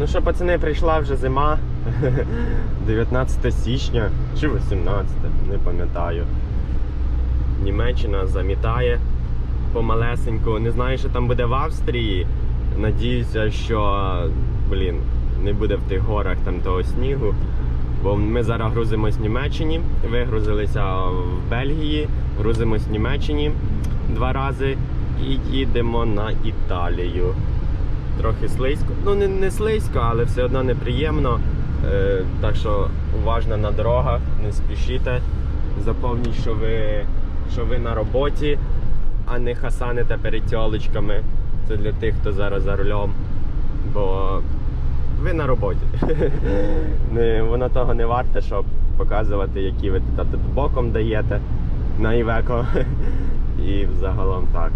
Ну що, пацани, прийшла вже зима. 19 січня чи 18, не пам'ятаю. Німеччина замітає помалесеньку. Не знаю, що там буде в Австрії. Надіюся, що блін, не буде в тих горах там того снігу. Бо ми зараз грузимось в Німеччині, вигрузилися в Бельгії, грузимось в Німеччині два рази і їдемо на Італію. Трохи слизько. Ну не, не слизько, але все одно неприємно. Е, так що уважно на дорогах, не спішіте. Запомніть, що ви, що ви на роботі, а не хасаните перед тьолочками. Це для тих, хто зараз за рулем. Бо ви на роботі. Не, воно того не варте, щоб показувати, які ви тут боком даєте на Івеко. І взагалом так.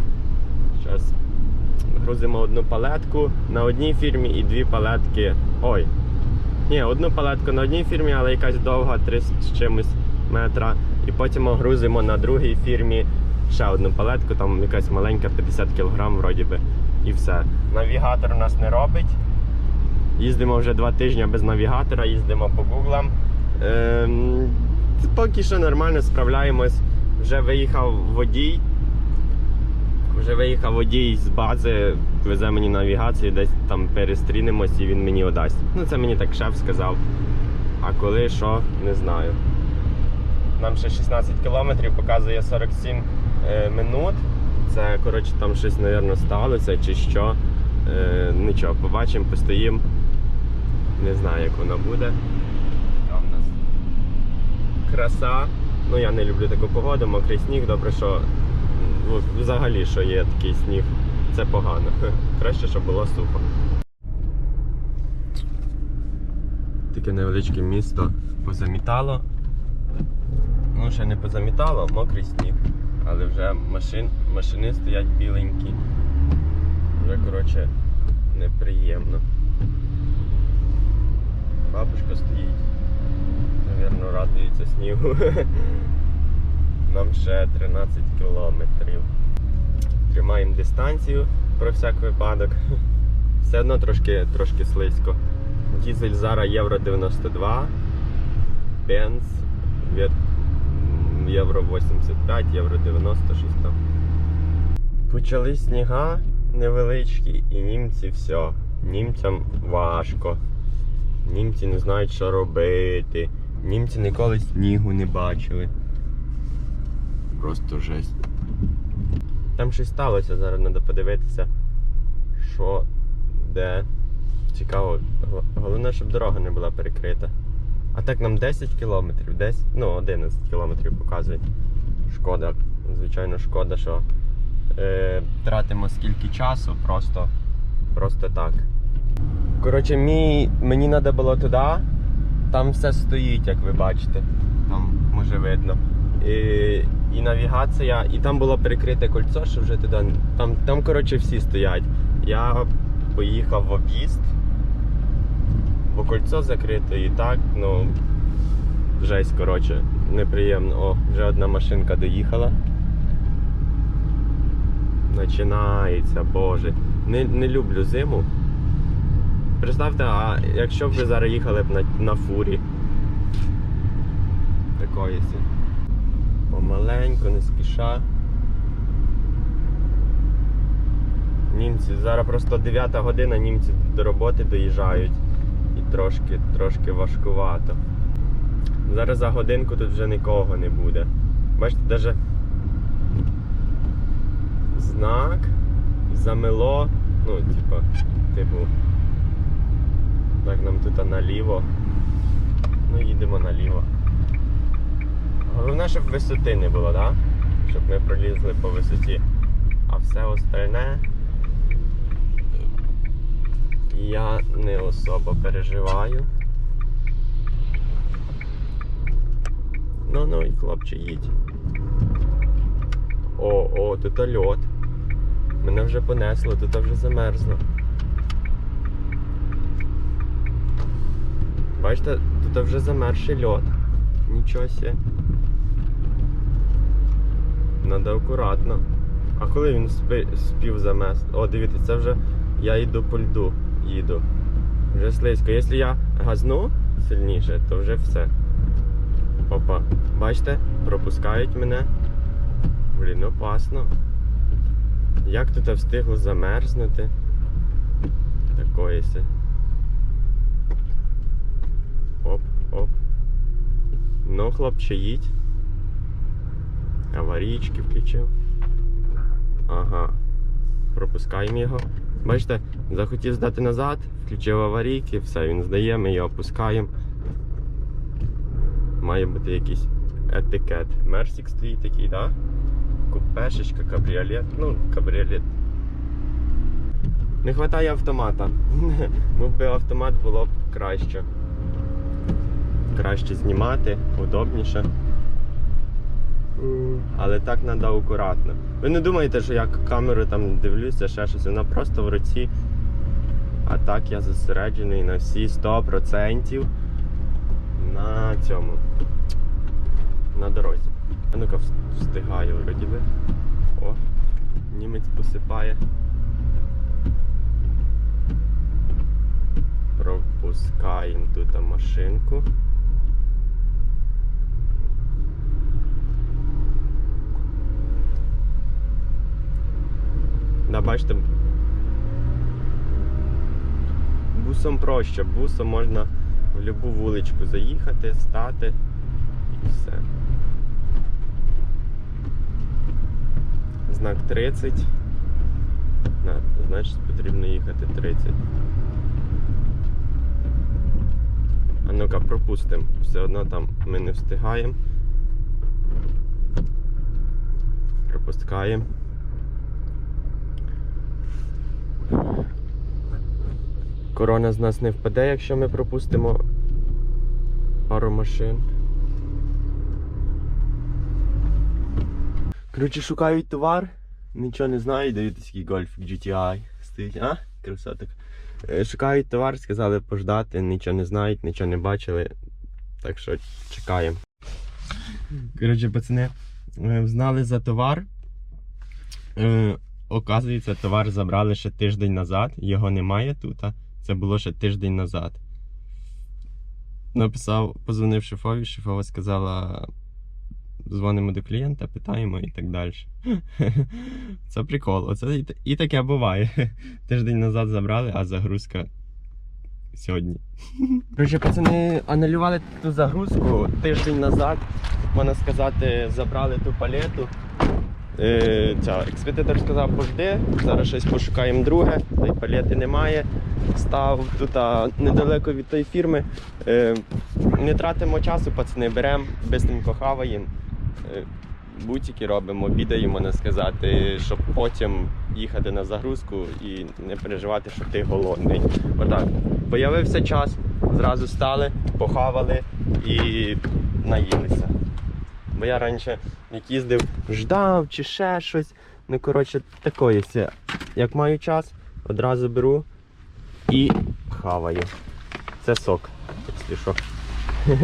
Грузимо одну палетку на одній фірмі і дві палетки. Ой. Ні, одну палетку на одній фірмі, але якась довга 300 з чимось метра. І потім грузимо на другій фірмі ще одну палетку, там якась маленька 50 кг вроді би. І все. Навігатор у нас не робить. Їздимо вже два тижні без навігатора, їздимо по гуглам. Ем, поки що нормально справляємось. Вже виїхав водій. Вже виїхав водій з бази, везе мені навігацію, десь там перестрінемось і він мені одасть. Ну це мені так шеф сказав. А коли, що, не знаю. Нам ще 16 кілометрів, показує 47 е, минут. Це, коротше, там щось, мабуть, сталося чи що. Е, нічого, побачимо, постоїмо. Не знаю, як воно буде. Там у нас краса. Ну я не люблю таку погоду, мокрий сніг, добре, що взагалі, що є такий сніг, це погано. Краще, щоб було сухо. Таке невеличке місто позамітало. Ну, ще не позамітало, мокрий сніг. Але вже машин, машини стоять біленькі. Вже, коротше, неприємно. Бабушка стоїть. Навірно, радується снігу. Нам ще 13 кілометрів. Тримаємо дистанцію про всяк випадок. Все одно трошки, трошки слизько. Дізель зараз євро 92, бенз євро 85, євро 90, щось там. Почали сніга невеличкі і німці все. Німцям важко. Німці не знають, що робити. Німці ніколи снігу не бачили. Просто жесть. Там щось сталося, зараз треба подивитися, що, де. Цікаво. Головне, щоб дорога не була перекрита. А так нам 10 кілометрів, десь, ну 11 кілометрів показує. Шкода, звичайно, шкода, що е, тратимо скільки часу, просто, просто так. Коротше, мій, мені треба було туди, там все стоїть, як ви бачите. Там може видно. І, навігація, і там було перекрите кольцо, що вже туди. Там, там коротше, всі стоять. Я поїхав в об'їзд, бо кольцо закрите і так, ну. Жесть, коротше, неприємно. О, вже одна машинка доїхала. Починається, боже. Не, не люблю зиму. Представте, а якщо б ви зараз їхали б на, на фурі. Такої Помаленьку, не спіша. Німці, зараз просто 9 година, німці до роботи доїжджають. І трошки, трошки важкувато. Зараз за годинку тут вже нікого не буде. Бачите, навіть знак замело. Ну, типа, типу. Так, нам тут наліво. Ну, їдемо наліво. Головне, щоб висоти не було, так? Щоб ми пролізли по висоті. А все остальне я не особо переживаю. Ну ну і хлопче їдь. О, о, тут льот. Мене вже понесло, тут вже замерзло. Бачите, тут вже замерзший льот. Нічого сі. Надо акуратно. А коли він спів замес? О, дивіться, це вже я йду по льду. Їду. Вже слизько. Якщо я газну сильніше, то вже все. Опа. Бачите, пропускають мене. Блін, опасно. Як тут встигло замерзнути? Такоїся. Оп, оп. Ну, хлопче, їдь. Аварійки включив. Ага. Пропускаємо його. Бачите, захотів здати назад, включив аварійки, все, він здає, ми його опускаємо. Має бути якийсь етикет. Мерсік стоїть такий, так? Купешечка, кабріолет. Ну, кабріолет. Не вистачає автомата. Був би автомат, було б краще. Краще знімати, удобніше. Але так треба акуратно. Ви не думаєте, що я камеру там дивлюся, ще щось, вона просто в руці. А так я зосереджений на всі 100% на цьому. На дорозі. А ну-ка встигаю вроді би. О, німець посипає. Пропускаємо тут машинку. Бачите, бусом проще. Бусом можна в будь-яку вуличку заїхати, стати і все. Знак 30. На, значить потрібно їхати 30. А ну-ка, пропустимо. Все одно там ми не встигаємо. Пропускаємо. Корона з нас не впаде, якщо ми пропустимо пару машин. Коротше, шукають товар, нічого не знають, дають такий гольф GTI. Стоїть, а? Красоток. Е, Шукають товар, сказали пождати, нічого не знають, нічого не бачили. Так що чекаємо. Коротше, пацани, е, знали за товар. Оказується, товар забрали ще тиждень назад, його немає тут. Це було ще тиждень назад. Написав, позвонив шефові, шефова сказала, дзвонимо до клієнта, питаємо і так далі. Це прикол. Оце і, таке буває. Тиждень назад забрали, а загрузка сьогодні. Короче, пацани аналювали ту загрузку тиждень назад, можна сказати, забрали ту палету. Е, ця, експедитор сказав, пожди, зараз щось пошукаємо друге, та палети немає. Став тут недалеко від тої фірми. Е, не тратимо часу, пацани, беремо, бистренько хаваємо. Е, бутики робимо, обідаємо, можна сказати, щоб потім їхати на загрузку і не переживати, що ти голодний. Отак. Появився час, зразу стали, похавали і наїлися. Бо я раніше, як їздив, ждав чи ще щось. Ну, коротше, такої. Як маю час, одразу беру і хаваю. Це сок, якщо що.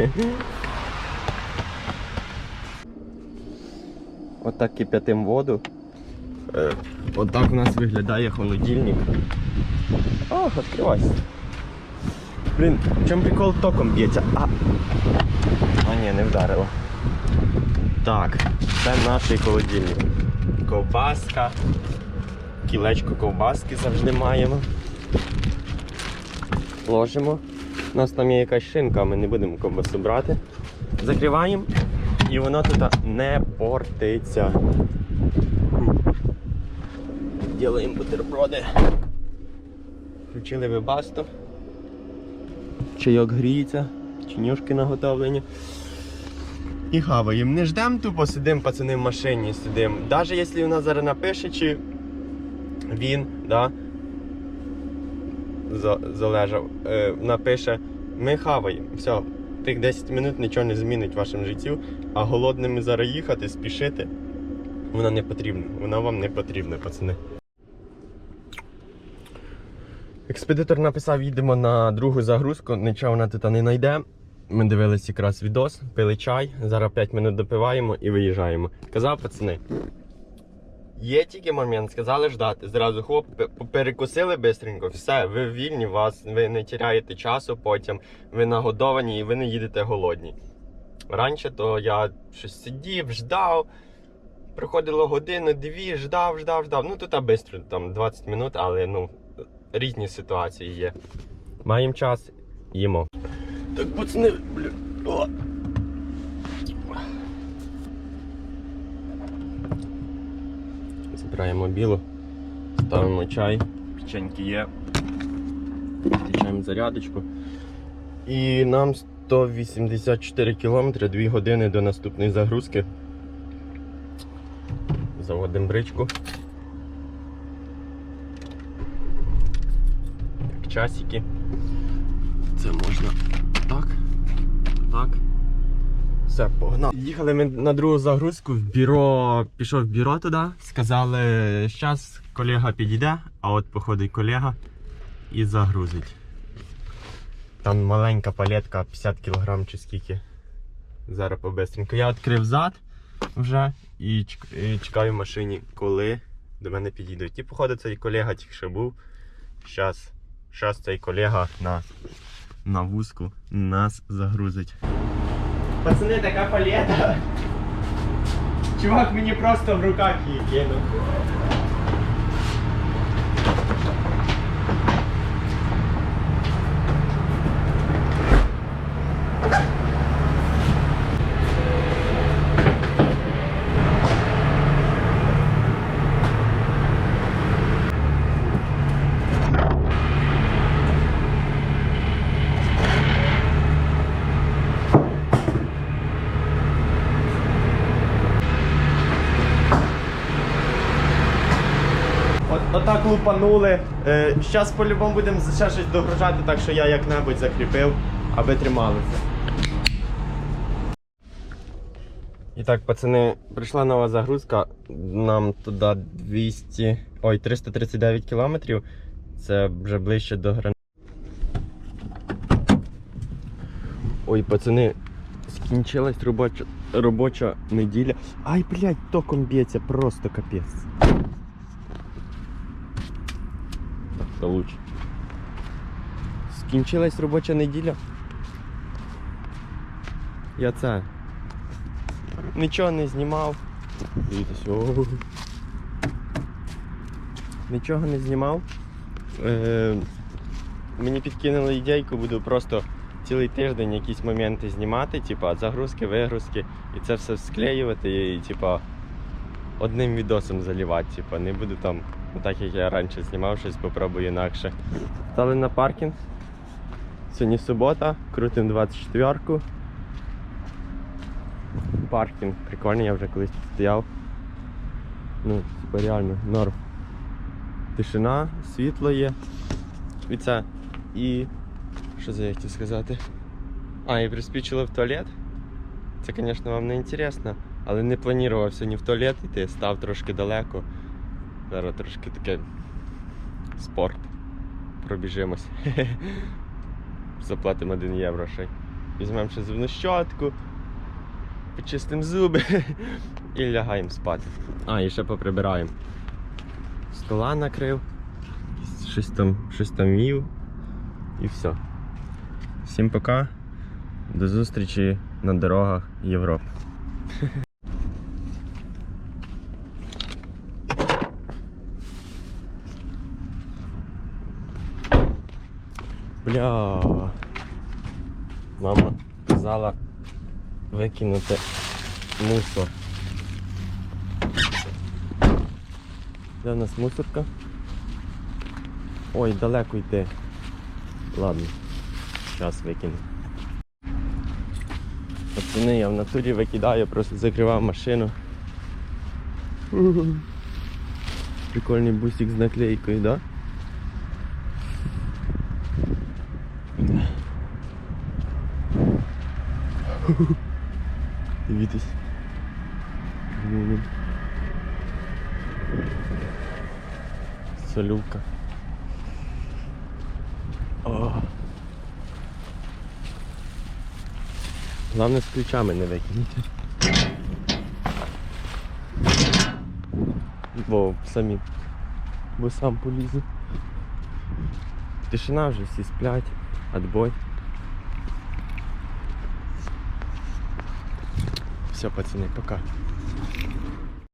Отак кип'ятим воду. Е, Отак у нас виглядає холодильник. О, відкривайся. Блін, в чому прикол током б'ється? А, а ні, не вдарило. Так, це наш холодильник. Ковбаска. Кілечко ковбаски завжди маємо. Ложимо. У нас там є якась шинка, ми не будемо ковбасу брати. Закриваємо і воно тут не портиться. Ділаємо бутерброди. Включили вибасту. Чайок гріється, чинюшки наготовлені. І хаваємо. Не ждемо тупо, сидимо, пацани, в машині сидимо. Навіть якщо вона зараз напише, чи він, да, залежав, е, напише, ми хаваємо. Все, тих 10 минут нічого не змінить в вашому житті, а голодними зараз їхати, спішити, вона не потрібна. Вона вам не потрібна, пацани. Експедитор написав, їдемо на другу загрузку, нічого вона тут не знайде. Ми дивились якраз відос, пили чай, зараз 5 минут допиваємо і виїжджаємо. Казав, пацани, Є тільки момент, сказали ждати. Зразу хоп, перекусили бистренько, все, ви вільні, вас, ви не тіряєте часу потім, ви нагодовані і ви не їдете голодні. Раніше то я щось сидів, ждав. Приходило годину, дві, ждав, ждав, ждав. Ну тут швидко, там 20 минут, але ну, різні ситуації є. Маємо час, їмо. Так, пацани, бля. О. Збираємо білу, ставимо чай, печеньки є, включаємо зарядочку. І нам 184 кілометри, 2 години до наступної загрузки. Заводимо бричку. Так, часики. Це можна так, так. Все, погнали. Їхали ми на другу загрузку в бюро, пішов в бюро туди, сказали, зараз колега підійде, а от походить колега і загрузить. Там маленька палетка 50 кг чи скільки. Зараз побистренько. Я відкрив зад вже і чекаю в машині, коли до мене підійдуть. І походу цей колега тільки що був. Зараз цей колега на, на вузку нас загрузить. Пацани, така палета. Чувак мені просто в руках її кинув. Отак лупанули. Е, Зараз по-любому будемо ще щось догружати, так що я як-небудь закріпив, аби трималося. І так, пацани, прийшла нова загрузка. Нам туди 200. Ой, 339 кілометрів. Це вже ближче до грани. Ой, пацани, скінчилась робоча, робоча неділя. Ай, блядь, током б'ється, просто капець. Так, лучше. Скінчилась робоча неділя. Я це. Нічого не знімав. Дивіться, о. Нічого не знімав. Е, мені підкинули ідейку, буду просто цілий тиждень якісь моменти знімати, типа загрузки, вигрузки, і це все склеювати і типа одним відосом залівати. Типа, не буду там, так як я раніше знімав, щось попробую інакше. Стали на паркінг. Сьогодні субота, крутим 24-ку. Паркінг прикольний, я вже колись тут стояв. Ну, типа реально, норм. Тишина, світло є. І це. І. Що це я хотів сказати? А, і приспічило в туалет. Це, звісно, вам не інтересно, але не планував сьогодні в туалет йти, став трошки далеко. Зараз трошки таке спорт. Пробіжимось. Заплатимо 1 євро ще. й. Візьмемо ще зубну щотку, почистимо зуби і лягаємо спати. А, і ще поприбираємо. Стола накрив, щось там, щось там їв і все. Всім пока. До зустрічі на дорогах Європи. Бля. Мама казала викинути мусор. Де в нас мусорка? Ой, далеко йти. Ладно, зараз викину. Пацани, я в натурі викидаю, просто закривав машину. Прикольний бусик з наклейкою, да? Дивіться. Солюка. Главне з ключами не викинути. Бо самі. Бо сам полізу. Тишина вже всі сплять. Отбой. Все, пацани, пока.